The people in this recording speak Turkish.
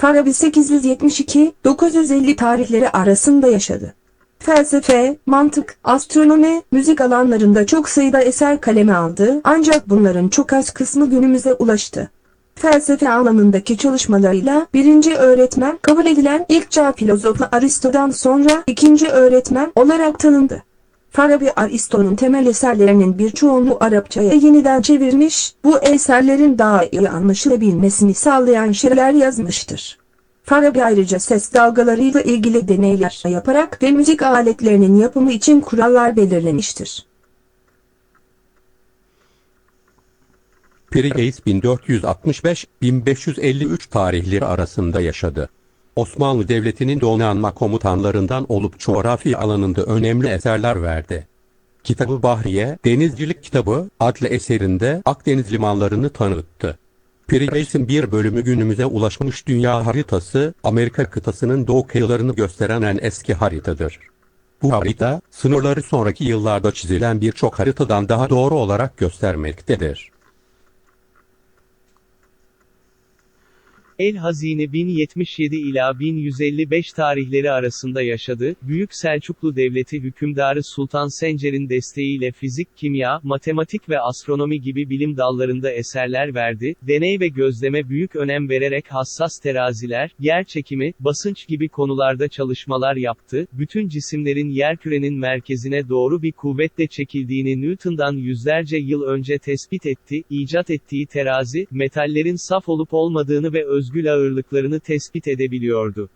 Farabi 872-950 tarihleri arasında yaşadı. Felsefe, mantık, astronomi, müzik alanlarında çok sayıda eser kaleme aldı ancak bunların çok az kısmı günümüze ulaştı. Felsefe alanındaki çalışmalarıyla birinci öğretmen kabul edilen ilk çağ filozofu Aristo'dan sonra ikinci öğretmen olarak tanındı. Farabi Aristo'nun temel eserlerinin birçoğunu Arapçaya yeniden çevirmiş, bu eserlerin daha iyi anlaşılabilmesini sağlayan şiirler yazmıştır. Farabi ayrıca ses dalgalarıyla ilgili deneyler yaparak ve müzik aletlerinin yapımı için kurallar belirlemiştir. Piri Reis 1465-1553 tarihleri arasında yaşadı. Osmanlı Devleti'nin donanma komutanlarından olup coğrafi alanında önemli eserler verdi. Kitabı Bahriye, Denizcilik Kitabı adlı eserinde Akdeniz limanlarını tanıttı. Piri bir bölümü günümüze ulaşmış dünya haritası, Amerika kıtasının doğu kıyılarını gösteren en eski haritadır. Bu harita, sınırları sonraki yıllarda çizilen birçok haritadan daha doğru olarak göstermektedir. El Hazine 1077 ila 1155 tarihleri arasında yaşadı. Büyük Selçuklu Devleti hükümdarı Sultan Sencer'in desteğiyle fizik, kimya, matematik ve astronomi gibi bilim dallarında eserler verdi. Deney ve gözleme büyük önem vererek hassas teraziler, yer çekimi, basınç gibi konularda çalışmalar yaptı. Bütün cisimlerin yerkürenin merkezine doğru bir kuvvetle çekildiğini Newton'dan yüzlerce yıl önce tespit etti. İcat ettiği terazi, metallerin saf olup olmadığını ve özgül ağırlıklarını tespit edebiliyordu.